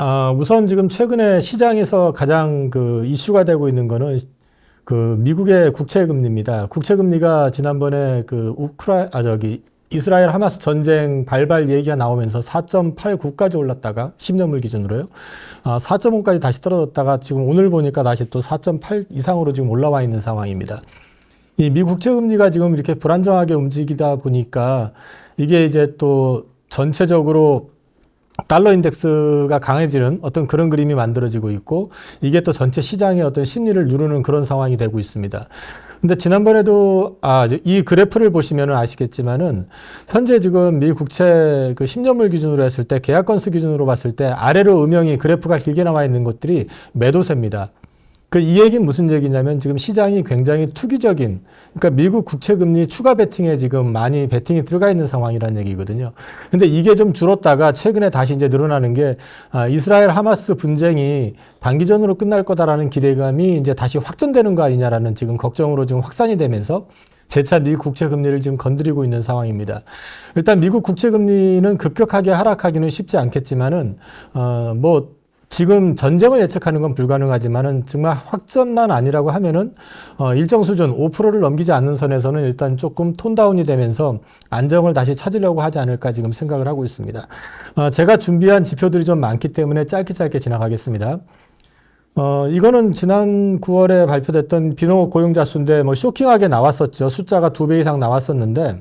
아, 우선 지금 최근에 시장에서 가장 그 이슈가 되고 있는 거는 그 미국의 국채 금리입니다. 국채 금리가 지난번에 그 우크라 아 저기 이스라엘 하마스 전쟁 발발 얘기가 나오면서 4.89까지 올랐다가 10년물 기준으로요. 아, 4.5까지 다시 떨어졌다가 지금 오늘 보니까 다시 또 4.8 이상으로 지금 올라와 있는 상황입니다. 이 미국 국채 금리가 지금 이렇게 불안정하게 움직이다 보니까 이게 이제 또 전체적으로 달러 인덱스가 강해지는 어떤 그런 그림이 만들어지고 있고 이게 또 전체 시장의 어떤 심리를 누르는 그런 상황이 되고 있습니다. 근데 지난번에도 아 이 그래프를 보시면은 아시겠지만은 현재 지금 미 국채 그 10년물 기준으로 했을 때 계약 건수 기준으로 봤을 때 아래로 음영이 그래프가 길게 나와 있는 것들이 매도세입니다. 그 이 얘기는 무슨 얘기냐면 지금 시장이 굉장히 투기적인 그러니까 미국 국채 금리 추가 베팅에 지금 많이 베팅이 들어가 있는 상황이라는 얘기거든요. 근데 이게 좀 줄었다가 최근에 다시 이제 늘어나는 게 아, 이스라엘 하마스 분쟁이 단기전으로 끝날 거다라는 기대감이 이제 다시 확전되는 거 아니냐라는 지금 걱정으로 지금 확산이 되면서 재차 미국 국채 금리를 지금 건드리고 있는 상황입니다. 일단 미국 국채 금리는 급격하게 하락하기는 쉽지 않겠지만은 어뭐 지금 전쟁을 예측하는 건 불가능하지만은 정말 확전만 아니라고 하면은 어 일정 수준 5%를 넘기지 않는 선에서는 일단 조금 톤다운이 되면서 안정을 다시 찾으려고 하지 않을까 지금 생각을 하고 있습니다. 어 제가 준비한 지표들이 좀 많기 때문에 짧게 짧게 지나가겠습니다. 어, 이거는 지난 9월에 발표됐던 비농업 고용자 수인데 뭐 쇼킹하게 나왔었죠. 숫자가 두 배 이상 나왔었는데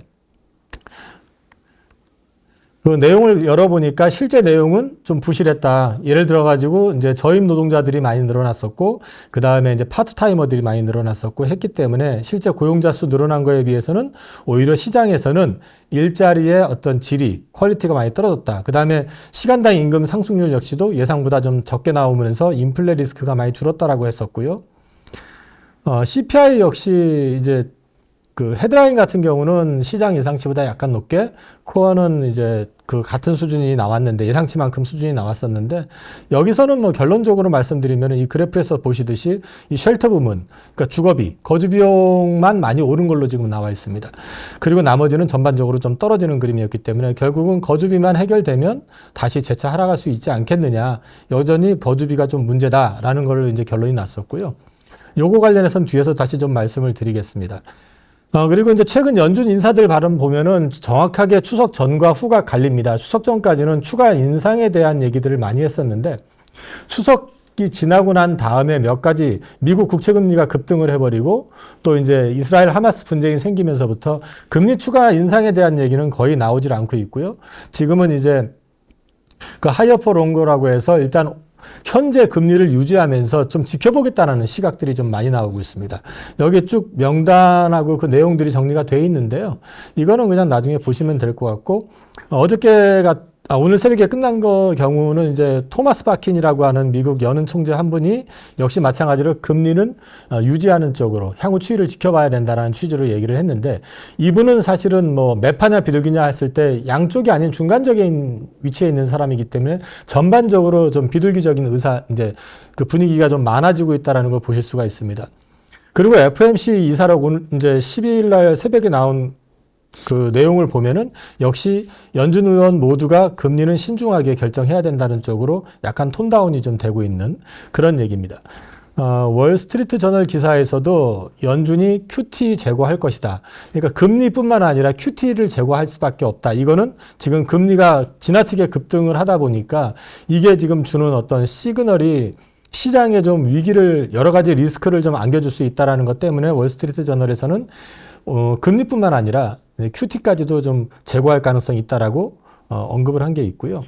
그 내용을 열어보니까 실제 내용은 좀 부실했다. 예를 들어가지고 이제 저임 노동자들이 많이 늘어났었고, 그 다음에 이제 파트타이머들이 많이 늘어났었고 했기 때문에 실제 고용자 수 늘어난 거에 비해서는 오히려 시장에서는 일자리의 어떤 질이, 퀄리티가 많이 떨어졌다. 그 다음에 시간당 임금 상승률 역시도 예상보다 좀 적게 나오면서 인플레 리스크가 많이 줄었다라고 했었고요. 어, CPI 역시 이제 그 헤드라인 같은 경우는 시장 예상치보다 약간 높게 코어는 이제 그 같은 수준이 나왔는데 예상치만큼 수준이 나왔었는데 여기서는 뭐 결론적으로 말씀드리면 이 그래프에서 보시듯이 이 쉘터 부문 그러니까 주거비 거주 비용만 많이 오른 걸로 지금 나와 있습니다. 그리고 나머지는 전반적으로 좀 떨어지는 그림이었기 때문에 결국은 거주비만 해결되면 다시 재차 하락할 수 있지 않겠느냐 여전히 거주비가 좀 문제다라는 걸 이제 결론이 났었고요. 요거 관련해서는 뒤에서 다시 좀 말씀을 드리겠습니다. 어, 그리고 이제 최근 연준 인사들 발언 보면은 정확하게 추석 전과 후가 갈립니다. 추석 전까지는 추가 인상에 대한 얘기들을 많이 했었는데 추석이 지나고 난 다음에 몇 가지 미국 국채 금리가 급등을 해버리고 또 이제 이스라엘 하마스 분쟁이 생기면서부터 금리 추가 인상에 대한 얘기는 거의 나오질 않고 있고요. 지금은 이제 그 하이어퍼 롱고라고 해서 일단 현재 금리를 유지하면서 좀 지켜보겠다는 시각들이 좀 많이 나오고 있습니다. 여기 쭉 명단하고 그 내용들이 정리가 돼 있는데요. 이거는 그냥 나중에 보시면 될 것 같고 어저께가 아, 오늘 새벽에 끝난 거 경우는 이제 토마스 바킨이라고 하는 미국 연은 총재 한 분이 역시 마찬가지로 금리는 어, 유지하는 쪽으로 향후 추이를 지켜봐야 된다라는 취지로 얘기를 했는데 이분은 사실은 뭐 매파냐 비둘기냐 했을 때 양쪽이 아닌 중간적인 위치에 있는 사람이기 때문에 전반적으로 좀 비둘기적인 의사 이제 그 분위기가 좀 많아지고 있다라는 걸 보실 수가 있습니다. 그리고 FMC 오늘 이제 12일 날 새벽에 나온 그 내용을 보면은 역시 연준 의원 모두가 금리는 신중하게 결정해야 된다는 쪽으로 약간 톤다운이 좀 되고 있는 그런 얘기입니다. 어, 월스트리트 저널 기사에서도 연준이 QT 제고할 것이다. 그러니까 금리뿐만 아니라 QT를 제고할 수밖에 없다. 이거는 지금 금리가 지나치게 급등을 하다 보니까 이게 지금 주는 어떤 시그널이 시장에 좀 위기를 여러 가지 리스크를 좀 안겨줄 수 있다라는 것 때문에 월스트리트 저널에서는 어, 금리뿐만 아니라 QT까지도 좀 제고할 가능성이 있다라고 어, 언급을 한 게 있고요.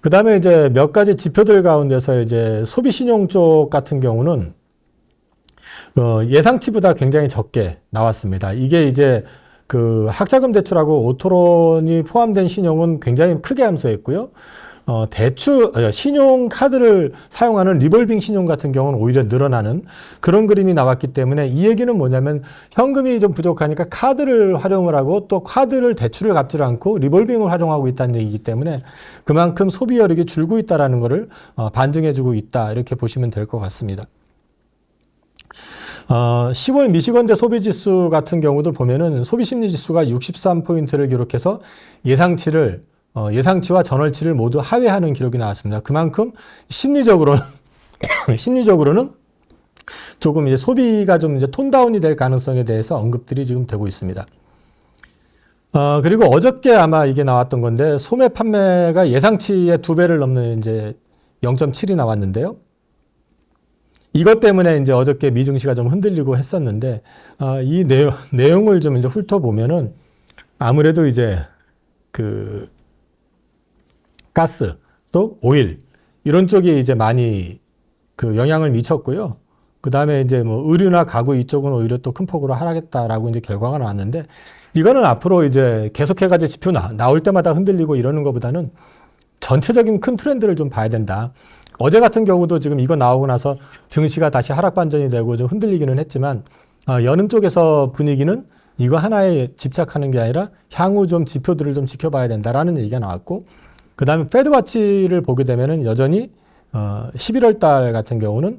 그 다음에 이제 몇 가지 지표들 가운데서 이제 소비 신용 쪽 같은 경우는 어, 예상치보다 굉장히 적게 나왔습니다. 이게 이제 그 학자금 대출하고 오토론이 포함된 신용은 굉장히 크게 감소했고요. 어, 대출, 어, 신용 카드를 사용하는 리볼빙 신용 같은 경우는 오히려 늘어나는 그런 그림이 나왔기 때문에 이 얘기는 뭐냐면 현금이 좀 부족하니까 카드를 활용을 하고 또 카드를 대출을 갚지 않고 리볼빙을 활용하고 있다는 얘기이기 때문에 그만큼 소비 여력이 줄고 있다라는 것을 어, 반증해주고 있다. 이렇게 보시면 될 것 같습니다. 어, 10월 미시건대 소비지수 같은 경우도 보면은 소비심리지수가 63포인트를 기록해서 예상치를 어, 예상치와 전월치를 모두 하회하는 기록이 나왔습니다. 그만큼 심리적으로는 심리적으로는 조금 이제 소비가 좀 이제 톤다운이 될 가능성에 대해서 언급들이 지금 되고 있습니다. 어, 그리고 어저께 아마 이게 나왔던 건데 소매 판매가 예상치의 두 배를 넘는 이제 0.7이 나왔는데요. 이것 때문에 이제 어저께 미증시가 좀 흔들리고 했었는데 어, 이 내용, 내용을 좀 이제 훑어보면은 아무래도 이제 그 가스 또 오일 이런 쪽이 이제 많이 그 영향을 미쳤고요. 그 다음에 이제 뭐 의류나 가구 이쪽은 오히려 또 큰 폭으로 하락했다라고 이제 결과가 나왔는데 이거는 앞으로 이제 계속해가지고 지표 나, 나올 때마다 흔들리고 이러는 것보다는 전체적인 큰 트렌드를 좀 봐야 된다. 어제 같은 경우도 지금 이거 나오고 나서 증시가 다시 하락 반전이 되고 좀 흔들리기는 했지만 어, 여는 쪽에서 분위기는 이거 하나에 집착하는 게 아니라 향후 좀 지표들을 좀 지켜봐야 된다라는 얘기가 나왔고 그 다음에 페드 와치를 보게 되면은 여전히 어, 11월 달 같은 경우는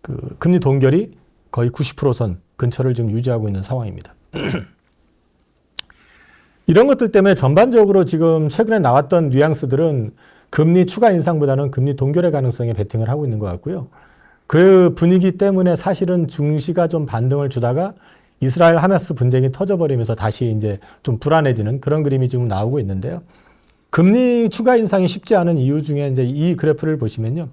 그 금리 동결이 거의 90%선 근처를 지금 유지하고 있는 상황입니다. 이런 것들 때문에 전반적으로 지금 최근에 나왔던 뉘앙스들은 금리 추가 인상보다는 금리 동결의 가능성에 베팅을 하고 있는 것 같고요. 그 분위기 때문에 사실은 중시가 좀 반등을 주다가 이스라엘 하마스 분쟁이 터져버리면서 다시 이제 좀 불안해지는 그런 그림이 지금 나오고 있는데요. 금리 추가 인상이 쉽지 않은 이유 중에 이제 이 그래프를 보시면요.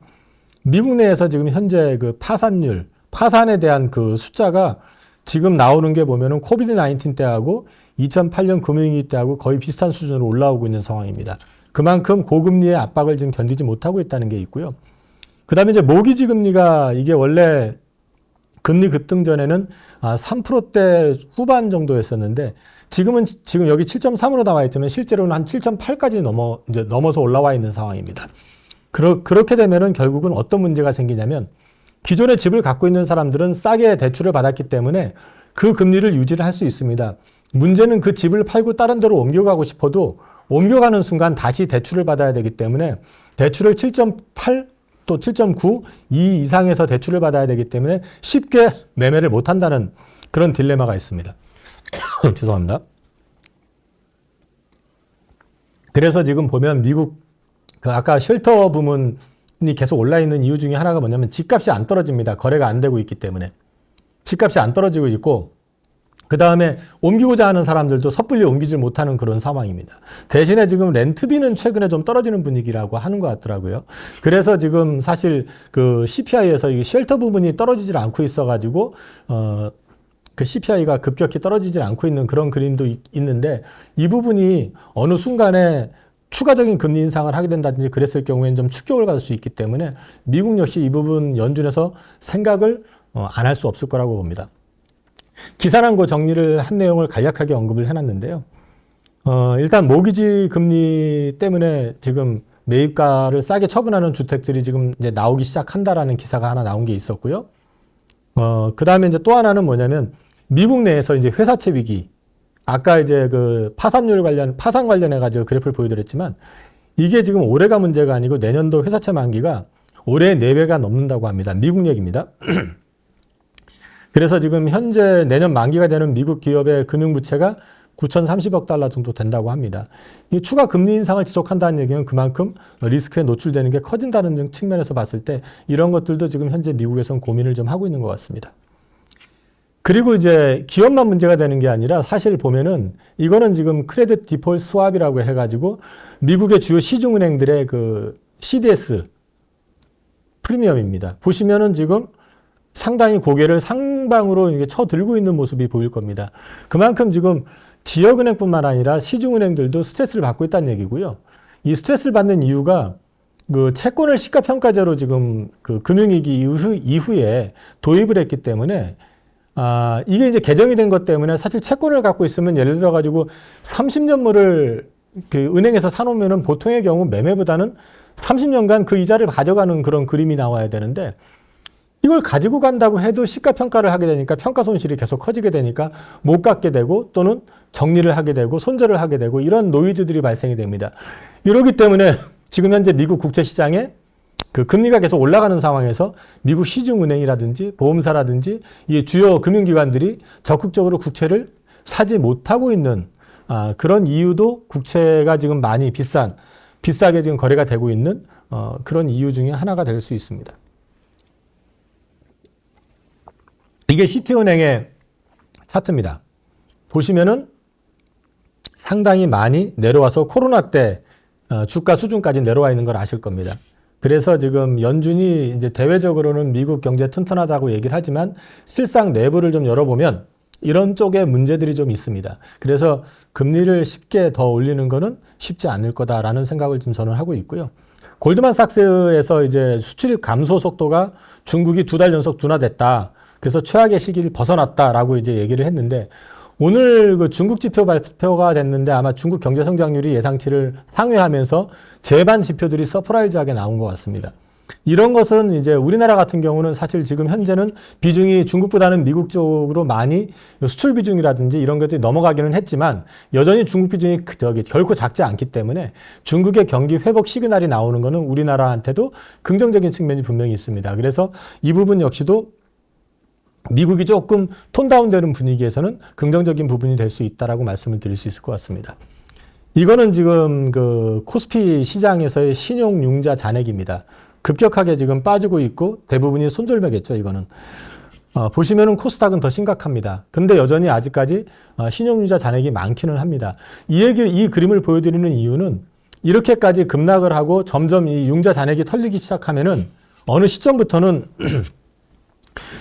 미국 내에서 지금 현재 그 파산율, 파산에 대한 그 숫자가 지금 나오는 게 보면은 코비드 19 때하고 2008년 금융위기 때하고 거의 비슷한 수준으로 올라오고 있는 상황입니다. 그만큼 고금리의 압박을 지금 견디지 못하고 있다는 게 있고요. 그 다음에 이제 모기지 금리가 이게 원래 금리 급등 전에는 아 3%대 후반 정도였었는데 지금은 지금 여기 7.3으로 나와 있지만 실제로는 한 7.8까지 넘어 이제 넘어서 올라와 있는 상황입니다. 그러, 그렇게 되면은 결국은 어떤 문제가 생기냐면 기존에 집을 갖고 있는 사람들은 싸게 대출을 받았기 때문에 그 금리를 유지를 할 수 있습니다. 문제는 그 집을 팔고 다른 데로 옮겨가고 싶어도 옮겨가는 순간 다시 대출을 받아야 되기 때문에 대출을 7.8 또 7.9, 이 이상에서 대출을 받아야 되기 때문에 쉽게 매매를 못 한다는 그런 딜레마가 있습니다. 죄송합니다. 그래서 지금 보면 미국 그 아까 쉘터 부문이 계속 올라 있는 이유 중에 하나가 뭐냐면 집값이 안 떨어집니다. 거래가 안 되고 있기 때문에 집값이 안 떨어지고 있고 그 다음에 옮기고자 하는 사람들도 섣불리 옮기질 못하는 그런 상황입니다. 대신에 지금 렌트비는 최근에 좀 떨어지는 분위기라고 하는 것 같더라고요. 그래서 지금 사실 그 CPI에서 이 쉘터 부분이 떨어지질 않고 있어가지고, 어, 그 CPI가 급격히 떨어지질 않고 있는 그런 그림도 있, 있는데 이 부분이 어느 순간에 추가적인 금리 인상을 하게 된다든지 그랬을 경우에는 좀 충격을 받을 수 있기 때문에 미국 역시 이 부분 연준에서 생각을 어, 안할 수 없을 거라고 봅니다. 기사란고 정리를 한 내용을 간략하게 언급을 해놨는데요. 어, 일단 모기지 금리 때문에 지금 매입가를 싸게 처분하는 주택들이 지금 이제 나오기 시작한다라는 기사가 하나 나온 게 있었고요. 어, 그 다음에 이제 또 하나는 뭐냐면 미국 내에서 이제 회사채 위기. 아까 이제 그 파산율 관련, 파산 관련해가지고 그래프를 보여드렸지만 이게 지금 올해가 문제가 아니고 내년도 회사채 만기가 올해 4배가 넘는다고 합니다. 미국 얘기입니다. 그래서 지금 현재 내년 만기가 되는 미국 기업의 금융부채가 9,030억 달러 정도 된다고 합니다. 이 추가 금리 인상을 지속한다는 얘기는 그만큼 리스크에 노출되는 게 커진다는 측면에서 봤을 때 이런 것들도 지금 현재 미국에서는 고민을 좀 하고 있는 것 같습니다. 그리고 이제 기업만 문제가 되는 게 아니라 사실 보면은 이거는 지금 크레딧 디폴 스왑이라고 해가지고 미국의 주요 시중은행들의 그 CDS 프리미엄입니다. 보시면은 지금 상당히 고개를 상 방으로 이게 쳐들고 있는 모습이 보일 겁니다. 그만큼 지금 지역은행뿐만 아니라 시중은행들도 스트레스를 받고 있다는 얘기고요. 이 스트레스를 받는 이유가 그 채권을 시가평가제로 지금 그 금융위기 이후, 이후 에 도입을 했기 때문에 아, 이게 이제 개정이 된 것 때문에 사실 채권을 갖고 있으면 예를 들어 가지고 30년물을 그 은행에서 사놓으면은 보통의 경우 매매보다는 30년간 그 이자를 가져가는 그런 그림이 나와야 되는데 이걸 가지고 간다고 해도 시가 평가를 하게 되니까 평가 손실이 계속 커지게 되니까 못 갖게 되고 또는 정리를 하게 되고 손절을 하게 되고 이런 노이즈들이 발생이 됩니다. 이러기 때문에 지금 현재 미국 국채 시장에 그 금리가 계속 올라가는 상황에서 미국 시중은행이라든지 보험사라든지 이 주요 금융기관들이 적극적으로 국채를 사지 못하고 있는 아, 그런 이유도 국채가 지금 많이 비싼 비싸게 지금 거래가 되고 있는 어, 그런 이유 중에 하나가 될 수 있습니다. 이게 시티은행의 차트입니다. 보시면은 상당히 많이 내려와서 코로나 때 어, 주가 수준까지 내려와 있는 걸 아실 겁니다. 그래서 지금 연준이 이제 대외적으로는 미국 경제 튼튼하다고 얘기를 하지만 실상 내부를 좀 열어보면 이런 쪽에 문제들이 좀 있습니다. 그래서 금리를 쉽게 더 올리는 거는 쉽지 않을 거다라는 생각을 지금 저는 하고 있고요. 골드만삭스에서 이제 수출입 감소 속도가 중국이 두 달 연속 둔화됐다. 그래서 최악의 시기를 벗어났다라고 이제 얘기를 했는데 오늘 그 중국 지표 발표가 됐는데 아마 중국 경제 성장률이 예상치를 상회하면서 제반 지표들이 서프라이즈하게 나온 것 같습니다. 이런 것은 이제 우리나라 같은 경우는 사실 지금 현재는 비중이 중국보다는 미국 쪽으로 많이 수출 비중이라든지 이런 것들이 넘어가기는 했지만 여전히 중국 비중이 그 저기 결코 작지 않기 때문에 중국의 경기 회복 시그널이 나오는 것은 우리나라한테도 긍정적인 측면이 분명히 있습니다. 그래서 이 부분 역시도 미국이 조금 톤다운되는 분위기에서는 긍정적인 부분이 될 수 있다라고 말씀을 드릴 수 있을 것 같습니다. 이거는 지금 그 코스피 시장에서의 신용 융자 잔액입니다. 급격하게 지금 빠지고 있고 대부분이 손절매겠죠, 이거는. 어, 보시면은 코스닥은 더 심각합니다. 근데 여전히 아직까지 어, 신용융자 잔액이 많기는 합니다. 이 얘기, 이 그림을 보여드리는 이유는 이렇게까지 급락을 하고 점점 이 융자 잔액이 털리기 시작하면은 어느 시점부터는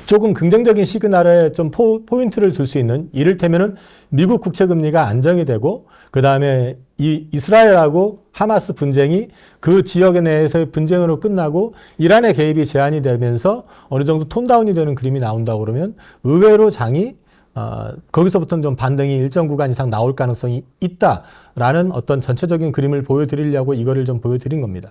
조금 긍정적인 시그널에 좀 포, 포인트를 둘 수 있는 이를테면은 미국 국채 금리가 안정이 되고 그 다음에 이 이스라엘하고 하마스 분쟁이 그 지역 내에서의 분쟁으로 끝나고 이란의 개입이 제한이 되면서 어느 정도 톤다운이 되는 그림이 나온다고 그러면 의외로 장이 어, 거기서부터는 좀 반등이 일정 구간 이상 나올 가능성이 있다라는 어떤 전체적인 그림을 보여드리려고 이거를 좀 보여드린 겁니다.